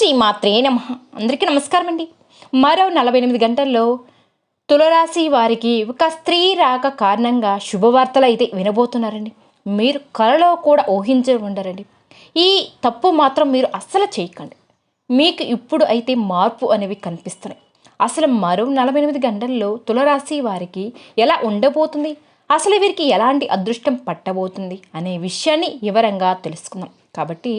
శ్రీమాత్రే నమ. అందరికీ నమస్కారం అండి. మరో నలభై ఎనిమిది గంటల్లో తులరాశి వారికి ఒక స్త్రీ రాక కారణంగా శుభవార్తలు అయితే వినబోతున్నారండి. మీరు కలలో కూడా ఊహించి ఉండరండి. ఈ తప్పు మాత్రం మీరు అస్సలు చేయకండి. మీకు ఇప్పుడు అయితే మార్పు అనేవి కనిపిస్తున్నాయి. అసలు మరో నలభై ఎనిమిది గంటల్లో తులరాశి వారికి ఎలా ఉండబోతుంది? అసలు వీరికి ఎలాంటి అదృష్టం పట్టబోతుంది? అనే విషయాన్ని వివరంగా తెలుసుకుందాం. కాబట్టి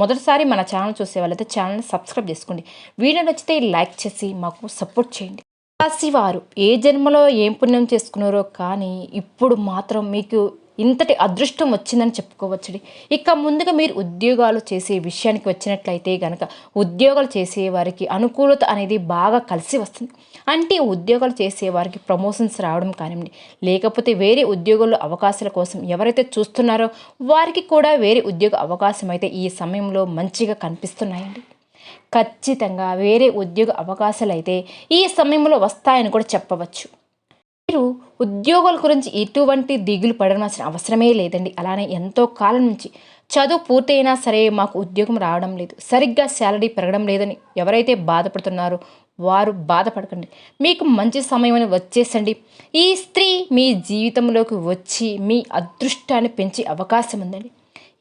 మొదటిసారి మన ఛానల్ చూసే వాళ్ళైతే ఛానల్ని సబ్స్క్రైబ్ చేసుకోండి. వీడియో నచ్చితే లైక్ చేసి మాకు సపోర్ట్ చేయండి. రాశి వారు ఏ జన్మలో ఏం పుణ్యం చేసుకున్నారో కానీ ఇప్పుడు మాత్రం మీకు ఇంతటి అదృష్టం వచ్చిందని చెప్పుకోవచ్చుడి. ఇక ముందుగా మీరు ఉద్యోగాలు చేసే విషయానికి వచ్చినట్లయితే గనక ఉద్యోగాలు చేసే వారికి అనుకూలత అనేది బాగా కలిసి వస్తుంది. అంటే ఉద్యోగాలు చేసే వారికి ప్రమోషన్స్ రావడం కానివ్వండి లేకపోతే వేరే ఉద్యోగాల్లో అవకాశాల కోసం ఎవరైతే చూస్తున్నారో వారికి కూడా వేరే ఉద్యోగ అవకాశం అయితే ఈ సమయంలో మంచిగా కనిపిస్తున్నాయండి. ఖచ్చితంగా వేరే ఉద్యోగ అవకాశాలు అయితే ఈ సమయంలో వస్తాయని కూడా చెప్పవచ్చు. మీరు ఉద్యోగాల గురించి ఎటువంటి దిగులు పడవలసిన అవసరమే లేదండి. అలానే ఎంతో కాలం నుంచి చదువు పూర్తయినా సరే మాకు ఉద్యోగం రావడం లేదు. సరిగ్గా శాలరీ పెరగడం లేదని ఎవరైతే బాధపడుతున్నారో వారు బాధపడకండి. మీకు మంచి సమయం అని వచ్చేసండి. ఈ స్త్రీ మీ జీవితంలోకి వచ్చి మీ అదృష్టాన్ని పెంచే అవకాశం ఉందండి.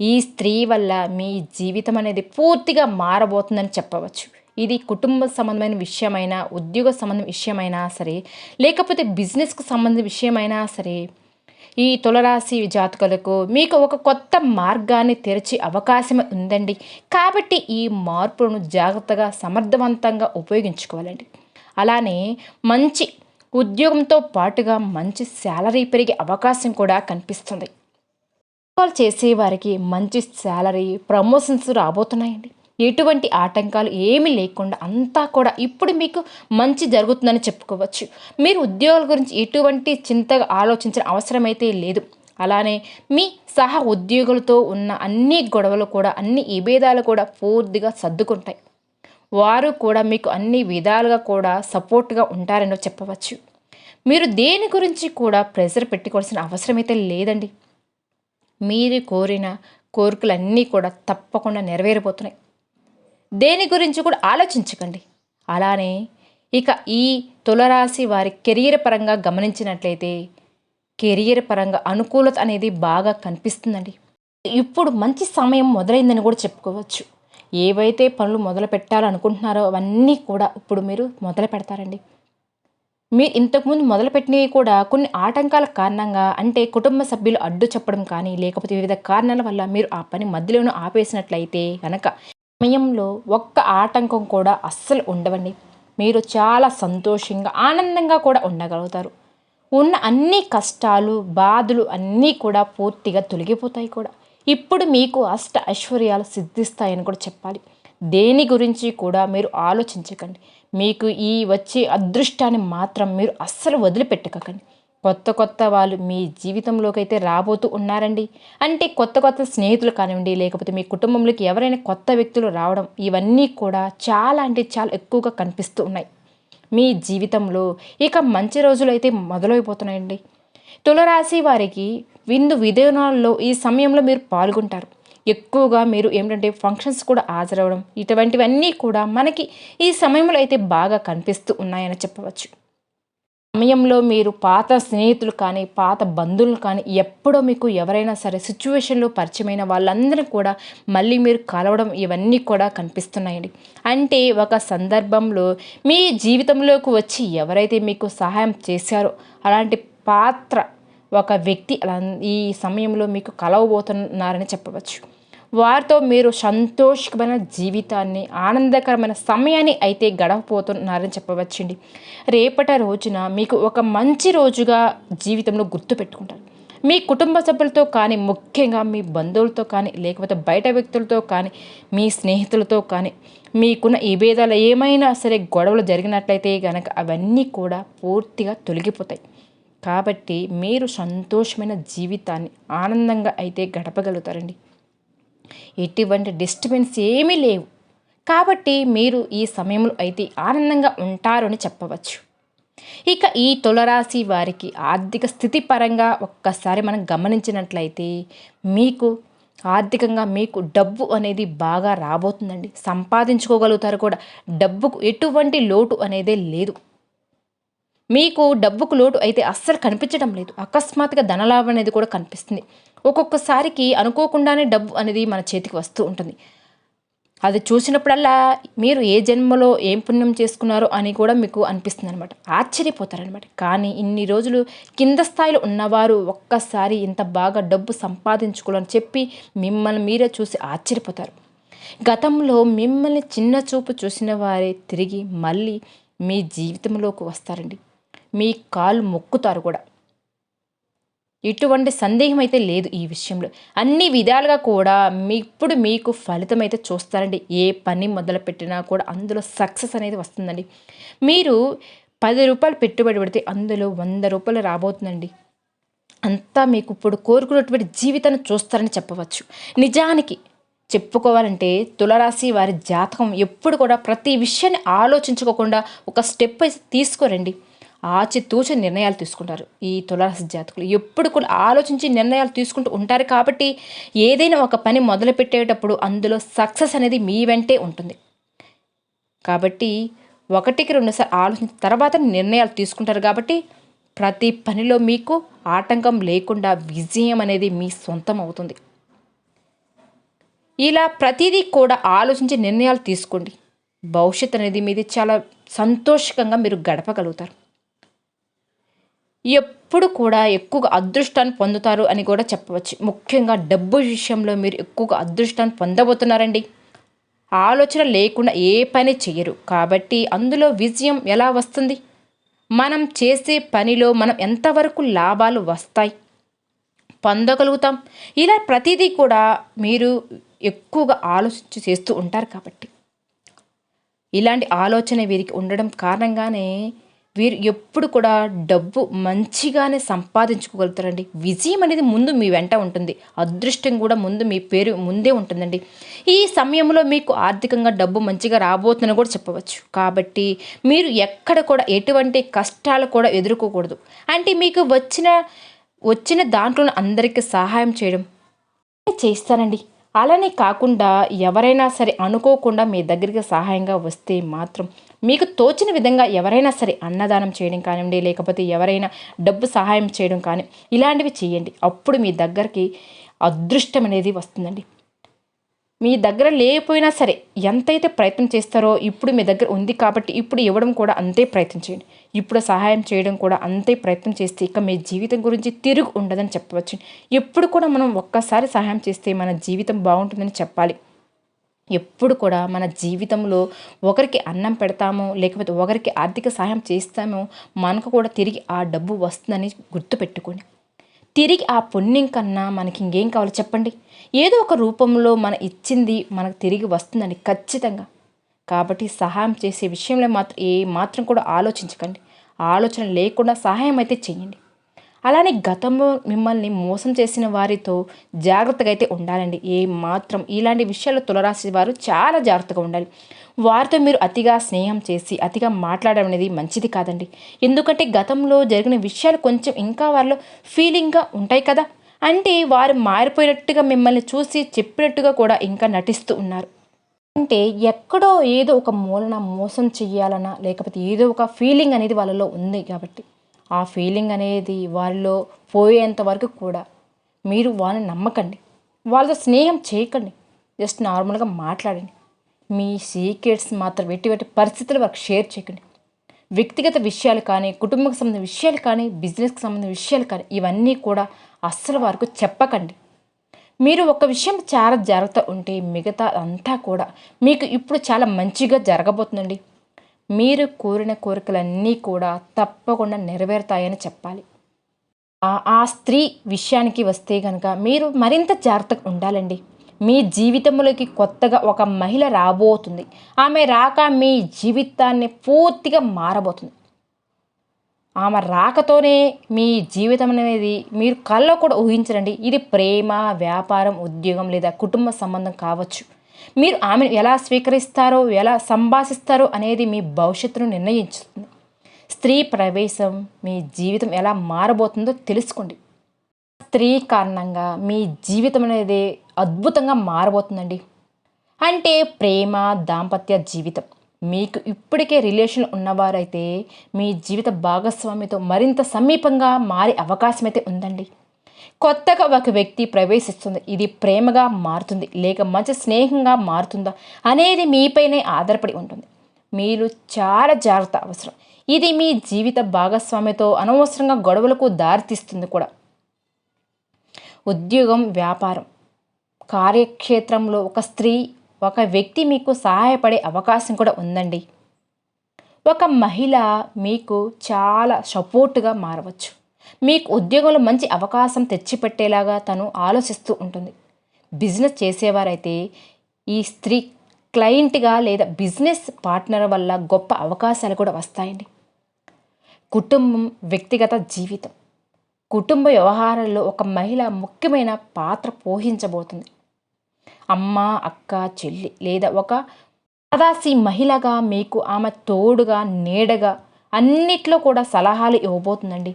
ఈ స్త్రీ వల్ల మీ జీవితం అనేది పూర్తిగా మారబోతుందని చెప్పవచ్చు. ఇది కుటుంబ సంబంధమైన విషయమైనా ఉద్యోగ సంబంధం విషయమైనా సరే లేకపోతే బిజినెస్కు సంబంధించిన విషయమైనా సరే ఈ తులరాశి జాతకులకు మీకు ఒక కొత్త మార్గాన్ని తెరిచే అవకాశం ఉందండి. కాబట్టి ఈ మార్పులను జాగ్రత్తగా సమర్థవంతంగా ఉపయోగించుకోవాలండి. అలానే మంచి ఉద్యోగంతో పాటుగా మంచి శాలరీ పెరిగే అవకాశం కూడా కనిపిస్తుంది. ఉద్యోగాలు చేసేవారికి మంచి శాలరీ ప్రమోషన్స్ రాబోతున్నాయండి. ఎటువంటి ఆటంకాలు ఏమీ లేకుండా అంతా కూడా ఇప్పుడు మీకు మంచి జరుగుతుందని చెప్పుకోవచ్చు. మీరు ఉద్యోగాల గురించి ఎటువంటి చింతగా ఆలోచించిన అవసరమైతే లేదు. అలానే మీ సహ ఉద్యోగులతో ఉన్న అన్ని గొడవలు కూడా అన్ని విభేదాలు కూడా పూర్తిగా సర్దుకుంటాయి. వారు కూడా మీకు అన్ని విధాలుగా కూడా సపోర్ట్గా ఉంటారని చెప్పవచ్చు. మీరు దేని గురించి కూడా ప్రెషర్ పెట్టుకోవాల్సిన అవసరమైతే లేదండి. మీరు కోరిన కోరికలన్నీ కూడా తప్పకుండా నెరవేరిపోతున్నాయి దేని గురించి కూడా ఆలోచించకండి. అలానే ఇక ఈ తులరాశి వారి కెరియర్ పరంగా గమనించినట్లయితే కెరియర్ పరంగా అనుకూలత అనేది బాగా కనిపిస్తుందండి. ఇప్పుడు మంచి సమయం మొదలైందని కూడా చెప్పుకోవచ్చు. ఏవైతే పనులు మొదలు పెట్టాలనుకుంటున్నారో అవన్నీ కూడా ఇప్పుడు మీరు మొదలు పెడతారండి. మీరు ఇంతకుముందు మొదలుపెట్టినవి కూడా కొన్ని ఆటంకాల కారణంగా అంటే కుటుంబ సభ్యులు అడ్డు చెప్పడం కానీ లేకపోతే వివిధ కారణాల వల్ల మీరు ఆ పని మధ్యలోనూ ఆపేసినట్లయితే కనుక సమయంలో ఒక్క ఆటంకం కూడా అస్సలు ఉండవండి. మీరు చాలా సంతోషంగా ఆనందంగా కూడా ఉండగలుగుతారు. ఉన్న అన్ని కష్టాలు బాధలు అన్నీ కూడా పూర్తిగా తొలగిపోతాయి కూడా. ఇప్పుడు మీకు అష్ట ఐశ్వర్యాలు సిద్ధిస్తాయని కూడా చెప్పాలి. దేని గురించి కూడా మీరు ఆలోచించకండి. మీకు ఈ వచ్చే అదృష్టాన్ని మాత్రం మీరు అస్సలు వదిలిపెట్టకండి. కొత్త కొత్త వాళ్ళు మీ జీవితంలోకి అయితే రాబోతూ ఉన్నారండి. అంటే కొత్త కొత్త స్నేహితులు కానివ్వండి లేకపోతే మీ కుటుంబంలోకి ఎవరైనా కొత్త వ్యక్తులు రావడం ఇవన్నీ కూడా చాలా అంటే చాలా ఎక్కువగా కనిపిస్తూ ఉన్నాయి. మీ జీవితంలో ఇక మంచి రోజులు అయితే మొదలైపోతున్నాయండి. తులరాశి వారికి విందు విధానాల్లో ఈ సమయంలో మీరు పాల్గొంటారు. ఎక్కువగా మీరు ఏమిటంటే ఫంక్షన్స్ కూడా హాజరవడం ఇటువంటివన్నీ కూడా మనకి ఈ సమయంలో అయితే బాగా కనిపిస్తూ ఉన్నాయని చెప్పవచ్చు. సమయంలో మీరు పాత స్నేహితులు కానీ పాత బంధువులు కానీ ఎప్పుడో మీకు ఎవరైనా సరే సిచ్యువేషన్లో పరిచయమైన వాళ్ళందరూ కూడా మళ్ళీ మీరు కలవడం ఇవన్నీ కూడా కనిపిస్తున్నాయండి. అంటే ఒక సందర్భంలో మీ జీవితంలోకి వచ్చి ఎవరైతే మీకు సహాయం చేశారో అలాంటి పాత్ర ఒక వ్యక్తి అలా ఈ సమయంలో మీకు కలవబోతున్నారని చెప్పవచ్చు. వారితో మీరు సంతోషకమైన జీవితాన్ని ఆనందకరమైన సమయాన్ని అయితే గడవపోతున్నారని చెప్పవచ్చండి. రేపటి రోజున మీకు ఒక మంచి రోజుగా జీవితంలో గుర్తుపెట్టుకుంటారు మీ కుటుంబ సభ్యులతో కానీ ముఖ్యంగా మీ బంధువులతో కానీ లేకపోతే బయట వ్యక్తులతో కానీ మీ స్నేహితులతో కానీ మీకున్న ఈ భేదాలు ఏమైనా సరే గొడవలు జరిగినట్లయితే కనుక అవన్నీ కూడా పూర్తిగా తొలగిపోతాయి. కాబట్టి మీరు సంతోషమైన జీవితాన్ని ఆనందంగా అయితే గడపగలుగుతారండి. ఎటువంటి డిస్టర్బెన్స్ ఏమీ లేవు. కాబట్టి మీరు ఈ సమయంలో అయితే ఆనందంగా ఉంటారు అని చెప్పవచ్చు. ఇక ఈ తులరాశి వారికి ఆర్థిక స్థితి పరంగా ఒక్కసారి మనం గమనించినట్లయితే మీకు ఆర్థికంగా మీకు డబ్బు అనేది బాగా రాబోతుందండి. సంపాదించుకోగలుగుతారు కూడా. డబ్బుకు ఎటువంటి లోటు అనేదే లేదు. మీకు డబ్బుకు లోటు అయితే అస్సలు కనిపించడం లేదు. అకస్మాత్తుగా ధనలాభం అనేది కూడా కనిపిస్తుంది. ఒక్కొక్కసారికి అనుకోకుండానే డబ్బు అనేది మన చేతికి వస్తూ ఉంటుంది. అది చూసినప్పుడల్లా మీరు ఏ జన్మలో ఏం పుణ్యం చేసుకున్నారో అని కూడా మీకు అనిపిస్తుంది అనమాట ఆశ్చర్యపోతారనమాట కానీ ఇన్ని రోజులు కింద స్థాయిలో ఉన్నవారు ఒక్కసారి ఇంత బాగా డబ్బు సంపాదించుకోవాలని చెప్పి మిమ్మల్ని మీరే చూసి ఆశ్చర్యపోతారు. గతంలో మిమ్మల్ని చిన్న చూపు చూసిన వారే తిరిగి మళ్ళీ మీ జీవితంలోకి వస్తారండి. మీ కాలు మొక్కుతారు కూడా. ఎటువంటి సందేహం అయితే లేదు ఈ విషయంలో. అన్ని విధాలుగా కూడా మీ ఇప్పుడు మీకు ఫలితం అయితే చూస్తారండి. ఏ పని మొదలుపెట్టినా కూడా అందులో సక్సెస్ అనేది వస్తుందండి. మీరు పది రూపాయలు పెట్టుబడి పెడితే అందులో వంద రూపాయలు రాబోతుందండి. అంతా మీకు ఇప్పుడు కోరుకున్నటువంటి జీవితాన్ని చూస్తారని చెప్పవచ్చు. నిజానికి చెప్పుకోవాలంటే తులరాశి వారి జాతకం ఎప్పుడు కూడా ప్రతి విషయాన్ని ఆలోచించుకోకుండా ఒక స్టెప్ తీసుకోరండి. ఆచితూచి నిర్ణయాలు తీసుకుంటారు ఈ తులారాశి జాతకులు. ఎప్పుడు కూడా ఆలోచించి నిర్ణయాలు తీసుకుంటూ ఉంటారు కాబట్టి ఏదైనా ఒక పని మొదలుపెట్టేటప్పుడు అందులో సక్సెస్ అనేది మీ వెంటే ఉంటుంది. కాబట్టి ఒకటికి రెండుసార్లు ఆలోచించిన తర్వాత నిర్ణయాలు తీసుకుంటారు కాబట్టి ప్రతి పనిలో మీకు ఆటంకం లేకుండా విజయం అనేది మీ సొంతం అవుతుంది. ఇలా ప్రతిదీ కూడా ఆలోచించి నిర్ణయాలు తీసుకోండి. భవిష్యత్ అనేది మీది చాలా సంతోషకంగా మీరు గడపగలుగుతారు. ఎప్పుడు కూడా ఎక్కువగా అదృష్టాన్ని పొందుతారు అని కూడా చెప్పవచ్చు. ముఖ్యంగా డబ్బు విషయంలో మీరు ఎక్కువగా అదృష్టాన్ని పొందబోతున్నారండి. ఆలోచన లేకుండా ఏ పని చేయరు. కాబట్టి అందులో విజయం ఎలా వస్తుంది? మనం చేసే పనిలో మనం ఎంతవరకు లాభాలు వస్తాయి? పొందగలుగుతాం. ఇలా ప్రతిదీ కూడా మీరు ఎక్కువగా ఆలోచించి చేస్తూ ఉంటారు కాబట్టి. ఇలాంటి ఆలోచన వీరికి ఉండడం కారణంగానే వీరు ఎప్పుడు కూడా డబ్బు మంచిగానే సంపాదించుకోగలుగుతారండి. విజయం అనేది ముందు మీ వెంట ఉంటుంది. అదృష్టం కూడా ముందు మీ పేరు ముందే ఉంటుందండి. ఈ సమయంలో మీకు ఆర్థికంగా డబ్బు మంచిగా రాబోతుందని కూడా చెప్పవచ్చు. కాబట్టి మీరు ఎక్కడ కూడా ఎటువంటి కష్టాలు కూడా ఎదుర్కోకూడదు. అంటే మీకు వచ్చిన వచ్చిన దాంట్లో అందరికీ సహాయం చేయడం చేస్తానండి. అలానే కాకుండా ఎవరైనా సరే అనుకోకుండా మీ దగ్గరికి సహాయంగా వస్తే మాత్రం మీకు తోచిన విధంగా ఎవరైనా సరే అన్నదానం చేయడం కానివ్వండి లేకపోతే ఎవరైనా డబ్బు సహాయం చేయడం కానీ ఇలాంటివి చేయండి. అప్పుడు మీ దగ్గరికి అదృష్టం అనేది వస్తుందండి. మీ దగ్గర లేకపోయినా సరే ఎంతైతే ప్రయత్నం చేస్తారో ఇప్పుడు మీ దగ్గర ఉంది కాబట్టి ఇప్పుడు ఇవ్వడం కూడా అంతే ప్రయత్నం చేయండి. ఇప్పుడు సహాయం చేయడం కూడా అంతే ప్రయత్నం చేస్తే ఇక మీ జీవితం గురించి తిరుగు ఉండదని చెప్పవచ్చు ఎప్పుడు కూడా మనం ఒక్కసారి సహాయం చేస్తే మన జీవితం బాగుంటుందని చెప్పాలి. ఎప్పుడు కూడా మన జీవితంలో ఒకరికి అన్నం పెడతామో లేకపోతే ఒకరికి ఆర్థిక సహాయం చేస్తామో మనకు కూడా తిరిగి ఆ డబ్బు వస్తుందని గుర్తుపెట్టుకోండి. తిరిగి ఆ పుణ్యం కన్నా మనకి ఇంకేం కావాలో చెప్పండి? ఏదో ఒక రూపంలో మన ఇచ్చింది మనకు తిరిగి వస్తుందండి ఖచ్చితంగా. కాబట్టి సహాయం చేసే విషయంలో మాత్రం ఏ మాత్రం కూడా ఆలోచించకండి. ఆలోచన లేకుండా సహాయం అయితే చేయండి. అలానే గతంలో మిమ్మల్ని మోసం చేసిన వారితో జాగ్రత్తగా అయితే ఉండాలండి. ఏ మాత్రం ఇలాంటి విషయాలు తులరాశి వారు చాలా జాగ్రత్తగా ఉండాలి. వారితో మీరు అతిగా స్నేహం చేసి అతిగా మాట్లాడడం అనేది మంచిది కాదండి. ఎందుకంటే గతంలో జరిగిన విషయాలు కొంచెం ఇంకా వారిలో ఫీలింగ్గా ఉంటాయి కదా. అంటే వారు మారిపోయినట్టుగా మిమ్మల్ని చూసి చెప్పినట్టుగా కూడా ఇంకా నటిస్తూ ఉన్నారు. అంటే ఎక్కడో ఏదో ఒక మూలన మోసం చెయ్యాలన్నా లేకపోతే ఏదో ఒక ఫీలింగ్ అనేది వాళ్ళలో ఉంది కాబట్టి. ఆ ఫీలింగ్ అనేది వారిలో పోయేంత వరకు కూడా మీరు వాళ్ళని నమ్మకండి. వాళ్ళతో స్నేహం చేయకండి. జస్ట్ నార్మల్గా మాట్లాడండి. మీ సీక్రెట్స్ మాత్రం ఎట్టి ఎట్టి పరిస్థితులు వారికి షేర్ చేయకండి. వ్యక్తిగత విషయాలు కానీ కుటుంబకు సంబంధించిన విషయాలు కానీ బిజినెస్కి సంబంధించిన విషయాలు కానీ ఇవన్నీ కూడా అస్సలు వారికి చెప్పకండి. మీరు ఒక విషయం చాలా జాగ్రత్త ఉంటే మిగతా అంతా కూడా మీకు ఇప్పుడు చాలా మంచిగా జరగబోతుందండి. మీరు కోరిన కోరికలన్నీ కూడా తప్పకుండా నెరవేరుతాయని చెప్పాలి. ఆ స్త్రీ విషయానికి వస్తే కనుక మీరు మరింత జాగ్రత్తగా ఉండాలండి. మీ జీవితంలోకి కొత్తగా ఒక మహిళ రాబోతుంది. ఆమె రాక మీ జీవితాన్ని పూర్తిగా మారబోతుంది. ఆమె రాకతోనే మీ జీవితం అనేది మీరు కళ్ళలో కూడా ఊహించరండి. ఇది ప్రేమ వ్యాపారం ఉద్యోగం లేదా కుటుంబ సంబంధం కావచ్చు. మీరు ఆమెను ఎలా స్వీకరిస్తారో ఎలా సంభాషిస్తారో అనేది మీ భవిష్యత్తును నిర్ణయించుతుంది. స్త్రీ ప్రవేశం మీ జీవితం ఎలా మారబోతుందో తెలుసుకోండి. స్త్రీ కారణంగా మీ జీవితం అనేది అద్భుతంగా మారబోతుందండి. అంటే ప్రేమ దాంపత్య జీవితం. మీకు ఇప్పటికే రిలేషన్ ఉన్నవారైతే మీ జీవిత భాగస్వామితో మరింత సమీపంగా మారే అవకాశం అయితే ఉందండి. కొత్తగా ఒక వ్యక్తి ప్రవేశిస్తుంది. ఇది ప్రేమగా మారుతుంది. లేక మంచి స్నేహంగా మారుతుందా అనేది మీపైనే ఆధారపడి ఉంటుంది. మీరు చాలా జాగ్రత్త అవసరం. ఇది మీ జీవిత భాగస్వామితో అనవసరంగా గొడవలకు దారితీస్తుంది కూడా. ఉద్యోగం వ్యాపారం. కార్యక్షేత్రంలో ఒక స్త్రీ ఒక వ్యక్తి మీకు సహాయపడే అవకాశం కూడా ఉందండి. ఒక మహిళ మీకు చాలా సపోర్టుగా మారవచ్చు. మీకు ఉద్యోగంలో మంచి అవకాశం తెచ్చిపెట్టేలాగా తను ఆలోచిస్తూ ఉంటుంది. బిజినెస్ చేసేవారైతే ఈ స్త్రీ క్లయింట్గా లేదా బిజినెస్ పార్ట్నర్ వల్ల గొప్ప అవకాశాలు కూడా వస్తాయండి. కుటుంబం వ్యక్తిగత జీవితం. కుటుంబ వ్యవహారాల్లో ఒక మహిళ ముఖ్యమైన పాత్ర పోషించబోతుంది. అమ్మ అక్క చెల్లి లేదా ఒక సాదాసి మహిళగా మీకు ఆమె తోడుగా నీడగా అన్నిట్లో కూడా సలహాలు ఇవ్వబోతుందండి.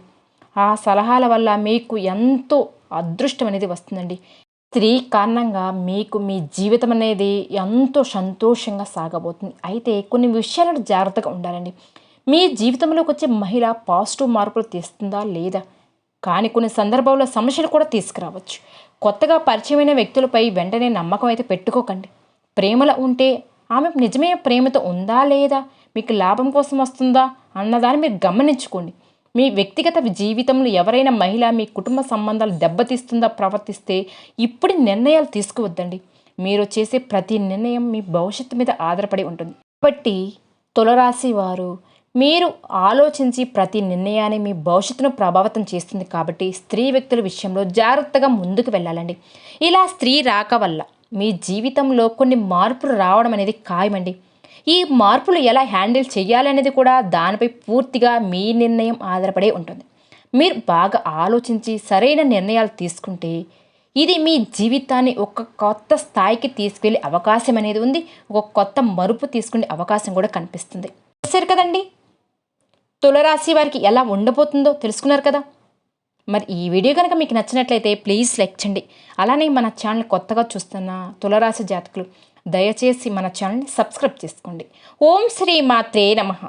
ఆ సలహాల వల్ల మీకు ఎంతో అదృష్టం అనేది వస్తుందండి. స్త్రీ కారణంగా మీకు మీ జీవితం అనేది ఎంతో సంతోషంగా సాగబోతుంది. అయితే కొన్ని విషయాలను జాగ్రత్తగా ఉండాలండి. మీ జీవితంలోకి వచ్చే మహిళ పాజిటివ్ మార్పులు తీస్తుందా లేదా? కానీ కొన్ని సందర్భాల్లో సమస్యలు కూడా తీసుకురావచ్చు. కొత్తగా పరిచయమైన వ్యక్తులపై వెంటనే నమ్మకం అయితే పెట్టుకోకండి. ప్రేమలో ఉంటే ఆమె నిజమైన ప్రేమతో ఉందా లేదా? మీకు లాభం కోసం వస్తుందా? అన్నదాన్ని మీరు గమనించుకోండి. మీ వ్యక్తిగత జీవితంలో ఎవరైనా మహిళ మీ కుటుంబ సంబంధాలు దెబ్బతీస్తుందా ప్రవర్తిస్తే ఇప్పుడు నిర్ణయాలు తీసుకువద్దండి. మీరు చేసే ప్రతి నిర్ణయం మీ భవిష్యత్తు మీద ఆధారపడి ఉంటుంది. కాబట్టి తులరాశి వారు మీరు ఆలోచించి ప్రతి నిర్ణయాన్ని మీ భవిష్యత్తును ప్రభావితం చేస్తుంది కాబట్టి స్త్రీ వ్యక్తుల విషయంలో జాగ్రత్తగా ముందుకు వెళ్ళాలండి. ఇలా స్త్రీ రాక వల్ల మీ జీవితంలో కొన్ని మార్పులు రావడం అనేది ఖాయమండి. ఈ మార్పులు ఎలా హ్యాండిల్ చేయాలనేది కూడా దానిపై పూర్తిగా మీ నిర్ణయం ఆధారపడే ఉంటుంది. మీరు బాగా ఆలోచించి సరైన నిర్ణయాలు తీసుకుంటే ఇది మీ జీవితాన్ని ఒక కొత్త స్థాయికి తీసుకెళ్ళే అవకాశం అనేది ఉంది. ఒక కొత్త మరుపు తీసుకునే అవకాశం కూడా కనిపిస్తుంది. చూసారు కదండి? తులరాశి వారికి ఎలా ఉండబోతుందో తెలుసుకున్నారు కదా? మరి ఈ వీడియో కనుక మీకు నచ్చినట్లయితే ప్లీజ్ లైక్ చేయండి. అలానే మన ఛానల్ కొత్తగా చూస్తున్న తులరాశి జాతకులు దయచేసి మన ఛానల్ని సబ్స్క్రైబ్ చేసుకోండి. ఓం శ్రీ మాత్రే నమః.